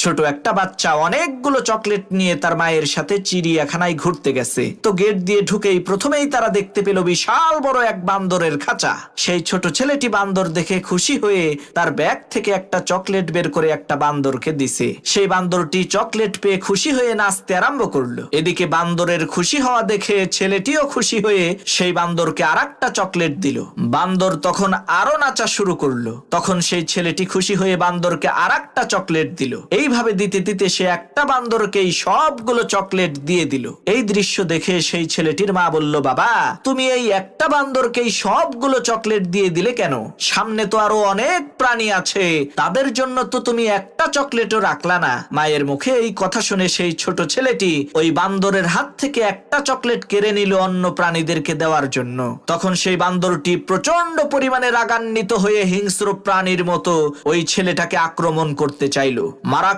ছোট একটা বাচ্চা অনেকগুলো চকলেট নিয়ে তার মায়ের সাথে চিড়িয়াখানায় ঘুরতে গেছে। তো গেট দিয়ে ঢুকেই প্রথমেই তারা দেখতে পেল বিশাল বড় এক বান্দরের খাঁচা। সেই ছোট ছেলেটি বান্দর দেখে খুশি হয়ে তার ব্যাগ থেকে একটা চকলেট বের করে একটা বান্দরকে দিছে। সেই বান্দরটি চকলেট পেয়ে খুশি হয়ে নাচতে আরম্ভ করল। এদিকে বান্দরের খুশি হওয়া দেখে ছেলেটিও খুশি হয়ে সেই বান্দরকে আর চকলেট দিল। বান্দর তখন আরও নাচা শুরু করল। তখন সেই ছেলেটি খুশি হয়ে বান্দরকে আর চকলেট দিল। এইভাবে দিতে দিতে সে একটা বান্দরকেই সবগুলো চকলেট দিয়ে দিল। এই দৃশ্য দেখে সেই ছেলেটির মা বলল, বাবা, তুমি এই একটা বান্দরকেই সবগুলো চকলেট দিয়ে দিলে কেন? সামনে তো আরও অনেক প্রাণী আছে। তাদের জন্য তো তুমি একটা চকলেটও রাখলা না। মায়ের মুখে এই কথা শুনে সেই ছোট ছেলেটি ওই বান্দরের হাত থেকে একটা চকলেট কেড়ে নিল অন্য প্রাণীদেরকে দেওয়ার জন্য। তখন সেই বান্দরটি প্রচণ্ড পরিমাণে রাগান্বিত হয়ে হিংস্র প্রাণীর মতো ওই ছেলেটাকে আক্রমণ করতে চাইল। মারাত্মক